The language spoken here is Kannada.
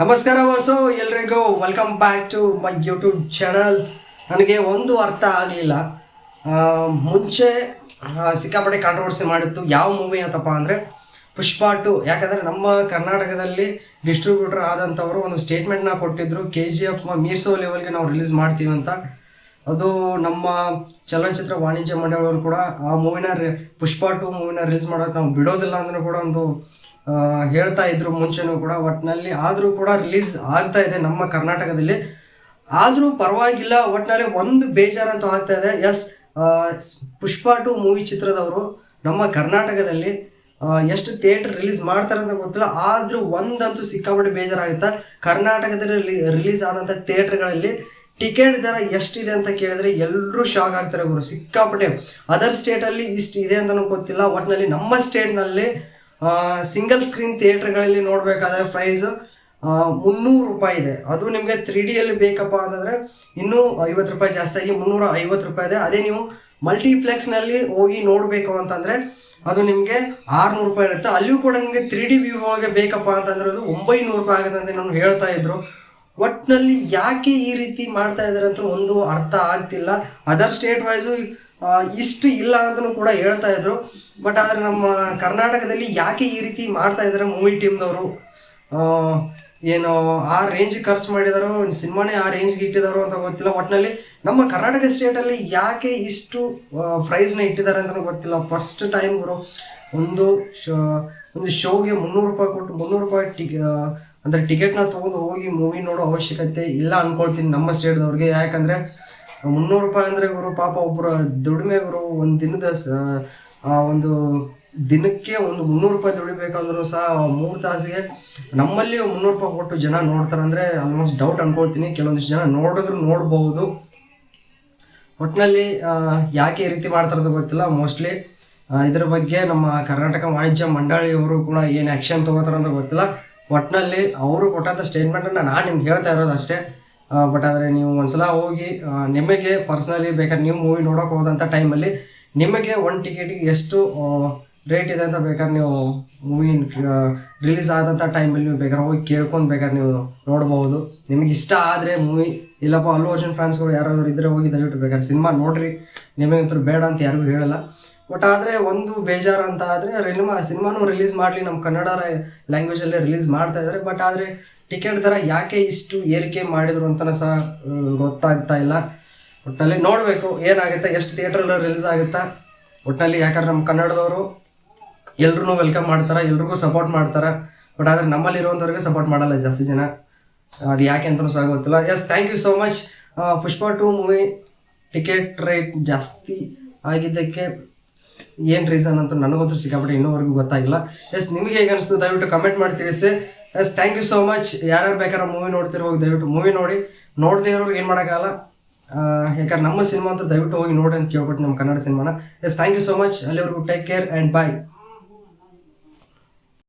ನಮಸ್ಕಾರ ವಾಸು, ಎಲ್ರಿಗೂ welcome back to my YouTube channel ನನಗೆ ಒಂದು ಅರ್ಥ ಆಗಲಿಲ್ಲ. ಮುಂಚೆ ಸಿಕ್ಕಾಪಟ್ಟೆ ಕಾಂಟ್ರವರ್ಸಿ ಮಾಡಿತ್ತು. ಯಾವ ಮೂವಿ ಅಂತಪ್ಪ ಅಂದರೆ, ಪುಷ್ಪ ಟು, ಯಾಕಂದರೆ ನಮ್ಮ ಕರ್ನಾಟಕದಲ್ಲಿ ಡಿಸ್ಟ್ರಿಬ್ಯೂಟರ್ ಆದಂಥವರು ಒಂದು ಸ್ಟೇಟ್ಮೆಂಟ್ನ ಕೊಟ್ಟಿದ್ದರು ಕೆ ಜಿ ಎಫ್ ಮೀರ್ಸೋ ಲೆವೆಲ್ಗೆ ನಾವು ರಿಲೀಸ್ ಮಾಡ್ತೀವಿ ಅಂತ. ಅದು ನಮ್ಮ ಚಲನಚಿತ್ರ ವಾಣಿಜ್ಯ ಮಂಡಳಿಯವರು ಕೂಡ ಆ ಮೂವಿನ ಪುಷ್ಪ ಟು ಮೂವಿನ ರಿಲೀಸ್ ಮಾಡೋಕೆ ನಾವು ಬಿಡೋದಿಲ್ಲ ಅಂದ್ರೂ ಕೂಡ ಒಂದು ಹೇಳ್ತಾ ಇದ್ರು ಮುಂಚೆನೂ ಕೂಡ ಒಟ್ಟಿನಲ್ಲಿ ಆದರೂ ಕೂಡ ರಿಲೀಸ್ ಆಗ್ತಾ ಇದೆ ನಮ್ಮ ಕರ್ನಾಟಕದಲ್ಲಿ. ಆದರೂ ಪರವಾಗಿಲ್ಲ ಒಟ್ಟಿನಲ್ಲಿ ಒಂದು ಬೇಜಾರಂತೂ ಆಗ್ತಾ ಇದೆ. ಎಸ್ ಪುಷ್ಪ ಟು ಮೂವಿ ಚಿತ್ರದವರು ನಮ್ಮ ಕರ್ನಾಟಕದಲ್ಲಿ ಎಷ್ಟು ಥಿಯೇಟರ್ ರಿಲೀಸ್ ಮಾಡ್ತಾರೆ ಅಂತ ಗೊತ್ತಿಲ್ಲ. ಆದರೂ ಒಂದಂತೂ ಸಿಕ್ಕಾಪಟ್ಟೆ ಬೇಜಾರಾಗುತ್ತೆ. ಕರ್ನಾಟಕದಲ್ಲಿ ರಿಲೀಸ್ ಆದಂಥ ಥಿಯೇಟ್ರ್ಗಳಲ್ಲಿ ಟಿಕೆಟ್ ದರ ಎಷ್ಟಿದೆ ಅಂತ ಕೇಳಿದ್ರೆ ಎಲ್ಲರೂ ಶಾಕ್ ಆಗ್ತಾರೆ ಗುರು, ಸಿಕ್ಕಾಪಟ್ಟೆ. ಅದರ್ ಸ್ಟೇಟಲ್ಲಿ ಇಷ್ಟು ಇದೆ ಅಂತ ಗೊತ್ತಿಲ್ಲ. ಒಟ್ಟಿನಲ್ಲಿ ನಮ್ಮ ಸ್ಟೇಟ್ನಲ್ಲಿ ಸಿಂಗಲ್ ಸ್ಕ್ರೀನ್ ಥಿಯೇಟ್ರ್ಗಳಲ್ಲಿ ನೋಡಬೇಕಾದ್ರೆ ಪ್ರೈಸು ಮುನ್ನೂರು ರೂಪಾಯಿ ಇದೆ. ಅದು ನಿಮಗೆ ತ್ರೀ ಡಿಯಲ್ಲಿ ಬೇಕಪ್ಪ ಅಂತಂದರೆ ಇನ್ನೂ ಐವತ್ತು ರೂಪಾಯಿ ಜಾಸ್ತಿ ಆಗಿ ಮುನ್ನೂರ ಐವತ್ತು ರೂಪಾಯಿ ಇದೆ. ಅದೇ ನೀವು ಮಲ್ಟಿಪ್ಲೆಕ್ಸ್ನಲ್ಲಿ ಹೋಗಿ ನೋಡಬೇಕು ಅಂತಂದರೆ ಅದು ನಿಮಗೆ ಆರುನೂರು ರೂಪಾಯಿ ಇರುತ್ತೆ. ಅಲ್ಲಿಯೂ ಕೂಡ ನಿಮಗೆ ತ್ರೀ ಡಿ ವ್ಯೂ ಒಳಗೆ ಬೇಕಪ್ಪ ಅಂತಂದ್ರೆ ಅದು ಒಂಬೈನೂರು ರೂಪಾಯಿ ಆಗುತ್ತೆ ಅಂತ ನಾನು ಹೇಳ್ತಾ ಇದ್ರು. ಒಟ್ಟಿನಲ್ಲಿ ಯಾಕೆ ಈ ರೀತಿ ಮಾಡ್ತಾ ಇದ್ದಾರೆ ಅಂತ ಒಂದು ಅರ್ಥ ಆಗ್ತಿಲ್ಲ. ಅದರ್ ಸ್ಟೇಟ್ ವೈಸು ಇಷ್ಟು ಇಲ್ಲ ಅಂತಲೂ ಕೂಡ ಹೇಳ್ತಾ ಇದ್ರು. ಬಟ್ ಆದರೆ ನಮ್ಮ ಕರ್ನಾಟಕದಲ್ಲಿ ಯಾಕೆ ಈ ರೀತಿ ಮಾಡ್ತಾ ಇದ್ದಾರೆ ಮೂವಿ ಟೀಮ್ದವರು ಏನು ಆ ರೇಂಜ್ ಖರ್ಚು ಮಾಡಿದಾರೋ, ಸಿನಿಮಾನೇ ಆ ರೇಂಜ್ಗೆ ಇಟ್ಟಿದಾರೋ ಅಂತ ಗೊತ್ತಿಲ್ಲ. ಒಟ್ಟಿನಲ್ಲಿ ನಮ್ಮ ಕರ್ನಾಟಕ ಸ್ಟೇಟಲ್ಲಿ ಯಾಕೆ ಇಷ್ಟು ಪ್ರೈಸ್ನ ಇಟ್ಟಿದ್ದಾರೆ ಅಂತಲೂ ಗೊತ್ತಿಲ್ಲ. ಫಸ್ಟ್ ಟೈಮ್ ಗುರು ಒಂದು ಶೋ, ಒಂದು ಶೋಗೆ ಮುನ್ನೂರು ರೂಪಾಯಿ ಕೊಟ್ಟು, ಮುನ್ನೂರು ರೂಪಾಯಿ ಟಿಕ್ ಅಂದರೆ ಟಿಕೆಟ್ನ ತೊಗೊಂಡು ಹೋಗಿ ಮೂವಿ ನೋಡೋ ಅವಶ್ಯಕತೆ ಇಲ್ಲ ಅನ್ಕೊಳ್ತೀನಿ ನಮ್ಮ ಸ್ಟೇಟ್ದವ್ರಿಗೆ ಯಾಕಂದರೆ ಮುನ್ನೂರು ರೂಪಾಯಿ ಅಂದರೆ ಗುರು, ಪಾಪ ಒಬ್ಬರು ದುಡಿಮೆ ಗುರು, ಒಂದು ದಿನದ ಆ ಒಂದು ದಿನಕ್ಕೆ ಒಂದು ಮುನ್ನೂರು ರೂಪಾಯಿ ದುಡಿಬೇಕಂದ್ರೂ ಸಹ ಮೂರು ತಾಸಿಗೆ ನಮ್ಮಲ್ಲಿ ಮುನ್ನೂರು ರೂಪಾಯಿ ಕೊಟ್ಟು ಜನ ನೋಡ್ತಾರೆ ಅಂದರೆ ಆಲ್ಮೋಸ್ಟ್ ಡೌಟ್ ಅನ್ಕೊಳ್ತೀನಿ. ಕೆಲವೊಂದಿಷ್ಟು ಜನ ನೋಡಿದ್ರು ನೋಡ್ಬೋದು. ಒಟ್ಟಿನಲ್ಲಿ ಯಾಕೆ ಈ ರೀತಿ ಮಾಡ್ತಾರದು ಗೊತ್ತಿಲ್ಲ. ಮೋಸ್ಟ್ಲಿ ಇದರ ಬಗ್ಗೆ ನಮ್ಮ ಕರ್ನಾಟಕ ವಾಣಿಜ್ಯ ಮಂಡಳಿಯವರು ಕೂಡ ಏನು ಆ್ಯಕ್ಷನ್ ತೊಗೋತಾರಂತ ಗೊತ್ತಿಲ್ಲ. ಒಟ್ಟಿನಲ್ಲಿ ಅವರು ಕೊಟ್ಟಂಥ ಸ್ಟೇಟ್ಮೆಂಟನ್ನು ನಾನು ನಿಮ್ಗೆ ಹೇಳ್ತಾ ಇರೋದು ಅಷ್ಟೇ. ಬಟ್ ಆದರೆ ನೀವು ಒಂದ್ಸಲ ಹೋಗಿ ನಿಮಗೆ ಪರ್ಸ್ನಲಿ ಬೇಕಾದ್ರೆ ನೀವು ಮೂವಿ ನೋಡೋಕೆ ಹೋದಂಥ ಟೈಮಲ್ಲಿ ನಿಮಗೆ ಒಂದು ಟಿಕೆಟಿಗೆ ಎಷ್ಟು ರೇಟ್ ಇದೆ ಅಂತ ಬೇಕಾದ್ರೆ ನೀವು ಮೂವಿ ರಿಲೀಸ್ ಆದಂಥ ಟೈಮಲ್ಲಿ ನೀವು ಬೇಕಾದ್ರೆ ಹೋಗಿ ಕೇಳ್ಕೊಂಡು ಬೇಕಾದ್ರೆ ನೀವು ನೋಡ್ಬೋದು. ನಿಮಗೆ ಇಷ್ಟ ಆದರೆ ಮೂವಿ ಇಲ್ಲಪ್ಪ ಅಲ್ಲು ಅರ್ಜುನ್ ಫ್ಯಾನ್ಸ್ಗಳು ಯಾರಾದರೂ ಇದ್ದರೆ ಹೋಗಿ ದಯವಿಟ್ಟು ಬೇಕಾದ್ರೆ ಸಿನಿಮಾ ನೋಡ್ರಿ. ನಿಮಗಂತೂ ಬೇಡ ಅಂತ ಯಾರಿಗೂ ಹೇಳಲ್ಲ. ಬಟ್ ಆದರೆ ಒಂದು ಬೇಜಾರು ಅಂತ ಆದರೆ ಸಿನಿಮಾ ಸಿನಿಮಾನು ರಿಲೀಸ್ ಮಾಡಲಿ ನಮ್ಮ ಕನ್ನಡ ಲ್ಯಾಂಗ್ವೇಜಲ್ಲೇ ರಿಲೀಸ್ ಮಾಡ್ತಾ ಇದ್ದಾರೆ ಬಟ್ ಆದರೆ ಟಿಕೆಟ್ ದರ ಯಾಕೆ ಇಷ್ಟು ಏರಿಕೆ ಮಾಡಿದ್ರು ಅಂತಲೂ ಸಹ ಗೊತ್ತಾಗ್ತಾ ಇಲ್ಲ. ಒಟ್ಟಲ್ಲಿ ನೋಡಬೇಕು ಏನಾಗುತ್ತೆ, ಎಷ್ಟು ಥಿಯೇಟ್ರಲ್ಲಿ ರಿಲೀಸ್ ಆಗುತ್ತಾ. ಒಟ್ಟಿನಲ್ಲಿ ಯಾಕಂದ್ರೆ ನಮ್ಮ ಕನ್ನಡದವರು ಎಲ್ರೂ ವೆಲ್ಕಮ್ ಮಾಡ್ತಾರೆ, ಎಲ್ರಿಗೂ ಸಪೋರ್ಟ್ ಮಾಡ್ತಾರೆ. ಬಟ್ ಆದರೆ ನಮ್ಮಲ್ಲಿ ಇರುವಂಥವ್ರಿಗೆ ಸಪೋರ್ಟ್ ಮಾಡಲ್ಲ ಜಾಸ್ತಿ ಜನ. ಅದು ಯಾಕೆ ಅಂತಲೂ ಸಹ ಗೊತ್ತಿಲ್ಲ. Yes thank you so much Pushpa two movie ticket rate ಜಾಸ್ತಿ ಆಗಿದ್ದಕ್ಕೆ ಏನು ರೀಸನ್ ಅಂತ ನನಗಂತೂ ಸಿಕ್ಕಾಪಟ್ಟೆ ಇನ್ನೂವರೆಗೂ ಗೊತ್ತಾಗಿಲ್ಲ. ಎಸ್ ನಿಮಗೆ ಹೇಗೆ ಅನಿಸ್ತು? ದಯವಿಟ್ಟು ಕಮೆಂಟ್ ಮಾಡಿ ತಿಳಿಸಿ yes thank you so much ಯಾರ್ಯಾರು ಬೇಕಾದ್ರೆ ಮೂವಿ ನೋಡ್ತಿರೋ ಹೋಗಿ ದಯವಿಟ್ಟು ಮೂವಿ ನೋಡಿ. ನೋಡದೇ ಇರೋರು ಏನು ಮಾಡೋಕ್ಕಾಗಲ್ಲ. ಯಾಕಂದ್ರೆ ನಮ್ಮ ಸಿನಿಮಾ ಅಂತ ದಯವಿಟ್ಟು ಹೋಗಿ ನೋಡಿ ಅಂತ ಕೇಳ್ಬಿಟ್ಟು ನಮ್ಮ ಕನ್ನಡ ಸಿನಿಮಾನ yes thank you so much ಅಲ್ಲಿವರೆಗೂ ಟೇಕ್ ಕೇರ್ ಆ್ಯಂಡ್ ಬಾಯ್